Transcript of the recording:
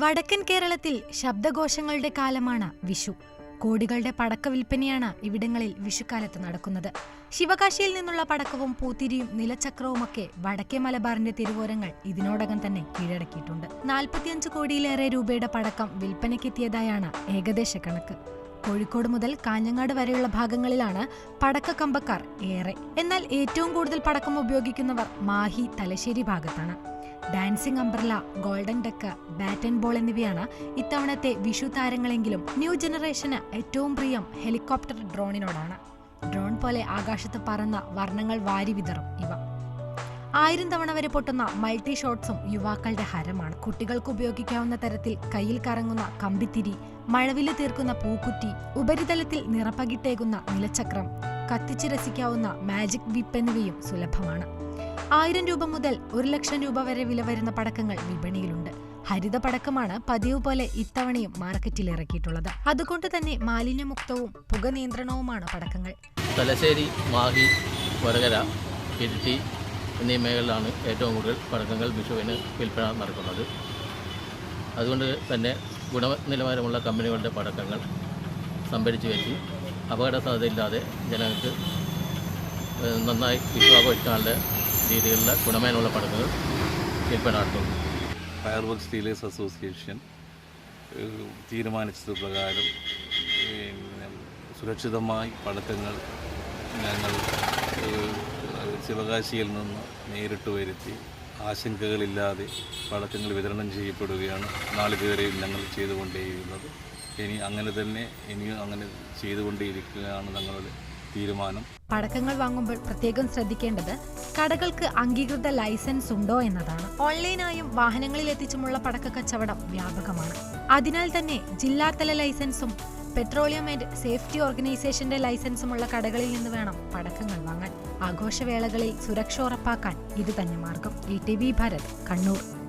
വടക്കൻ കേരളത്തിൽ ശബ്ദഘോഷങ്ങളുടെ കാലമാണ് വിഷു. കോടികളുടെ പടക്ക വിൽപ്പനയാണ് ഇവിടങ്ങളിൽ വിഷുക്കാലത്ത് നടക്കുന്നത്. ശിവകാശിയിൽ നിന്നുള്ള പടക്കവും പൂത്തിരിയും നിലച്ചക്രവുമൊക്കെ വടക്കേ മലബാറിന്റെ തിരുവോരങ്ങൾ ഇതിനോടകം തന്നെ കീഴടക്കിയിട്ടുണ്ട്. നാൽപ്പത്തിയഞ്ച് കോടിയിലേറെ രൂപയുടെ പടക്കം വിൽപ്പനയ്ക്കെത്തിയതായാണ് ഏകദേശ കണക്ക്. കോഴിക്കോട് മുതൽ കാഞ്ഞങ്ങാട് വരെയുള്ള ഭാഗങ്ങളിലാണ് പടക്ക കമ്പക്കാർ ഏറെ. എന്നാൽ ഏറ്റവും കൂടുതൽ പടക്കം ഉപയോഗിക്കുന്നവർ മാഹി തലശ്ശേരി ഭാഗത്താണ്. Dancing umbrella golden duck bat and ball എന്നിവയാണ് ഇത്തവണത്തെ വിഷു താരങ്ങളെങ്കിലും ന്യൂ ജനറേഷന് ഏറ്റവും പ്രിയം ഹെലികോപ്റ്റർ ഡ്രോണിനോടാണ്. ഡ്രോൺ പോലെ ആകാശത്ത് പറന്ന വർണങ്ങൾ വാരി വിതറും ഇവ. ആയിരം തവണ വരെ പൊട്ടുന്ന മൾട്ടി ഷോട്ട്സും യുവാക്കളുടെ ഹരമാണ്. കുട്ടികൾക്ക് ഉപയോഗിക്കാവുന്ന തരത്തിൽ കയ്യിൽ കറങ്ങുന്ന കമ്പിത്തിരി മഴവിൽ തീർക്കുന്ന പൂക്കുറ്റി ഉപരിതലത്തിൽ നിറപ്പകിട്ടേകുന്ന നിലച്ചക്രം കത്തിച്ച് രസിക്കാവുന്ന മാജിക് വിപ്പ് എന്നിവയും സുലഭമാണ്. ആയിരം രൂപ മുതൽ ഒരു ലക്ഷം രൂപ വരെ വില വരുന്ന പടക്കങ്ങൾ വിപണിയിലുണ്ട്. ഹരിത പടക്കമാണ് പതിവ് പോലെ ഇത്തവണയും മാർക്കറ്റിൽ ഇറക്കിയിട്ടുള്ളത്. അതുകൊണ്ട് തന്നെ മാലിന്യമുക്തവും പുക നിയന്ത്രണവുമാണ് പടക്കങ്ങൾ. തലശ്ശേരി മാഹി വരകര ഇരിട്ടി എന്നീ മേഖലയിലാണ് ഏറ്റവും കൂടുതൽ പടക്കങ്ങൾ വിഷുവിന് വിൽപ്പന നടക്കുന്നത്. അതുകൊണ്ട് തന്നെ ഗുണനിലവാരമുള്ള കമ്പനികളുടെ പടക്കങ്ങൾ സംഭരിച്ചു വെച്ച് അപകട സാധ്യതയില്ലാതെ ജനങ്ങൾക്ക് നന്നായി വിഷു ആഘോഷിക്കാനുള്ള രീതിയിലുള്ള ഗുണമേന്മയുള്ള പടങ്ങൾ വിൽപ്പനാട്ടുന്നു ഫയർ വർക്ക്സ് ഡീലേഴ്സ് അസോസിയേഷൻ തീരുമാനിച്ചത് പ്രകാരം സുരക്ഷിതമായി പടക്കങ്ങൾ ഞങ്ങൾ ശിവകാശിയിൽ നിന്ന് നേരിട്ട് വരുത്തി ആശങ്കകളില്ലാതെ പടക്കങ്ങൾ വിതരണം ചെയ്യപ്പെടുകയാണ് നാളിതുവരെയും ഞങ്ങൾ ചെയ്തുകൊണ്ടേയിരുന്നത്. ഇനി അങ്ങനെ തന്നെ ഇനിയും അങ്ങനെ ചെയ്തുകൊണ്ടേയിരിക്കുകയാണ് ഞങ്ങളുടെ തീരുമാനം. പടക്കങ്ങൾ വാങ്ങുമ്പോൾ പ്രത്യേകം ശ്രദ്ധിക്കേണ്ടത് കടകൾക്ക് അംഗീകൃത ലൈസൻസ് ഉണ്ടോ എന്നതാണ്. ഓൺലൈനായും വാഹനങ്ങളിൽ എത്തിച്ചുമുള്ള പടക്ക കച്ചവടം വ്യാപകമാണ്. അതിനാൽ തന്നെ ജില്ലാതല ലൈസൻസും പെട്രോളിയം ആൻഡ് സേഫ്റ്റി ഓർഗനൈസേഷന്റെ ലൈസൻസുമുള്ള കടകളിൽ നിന്ന് വേണം പടക്കങ്ങൾ വാങ്ങാൻ. ആഘോഷവേളകളിൽ സുരക്ഷ ഉറപ്പാക്കാൻ ഇത് തന്നെ മാർഗം. E T Kannur.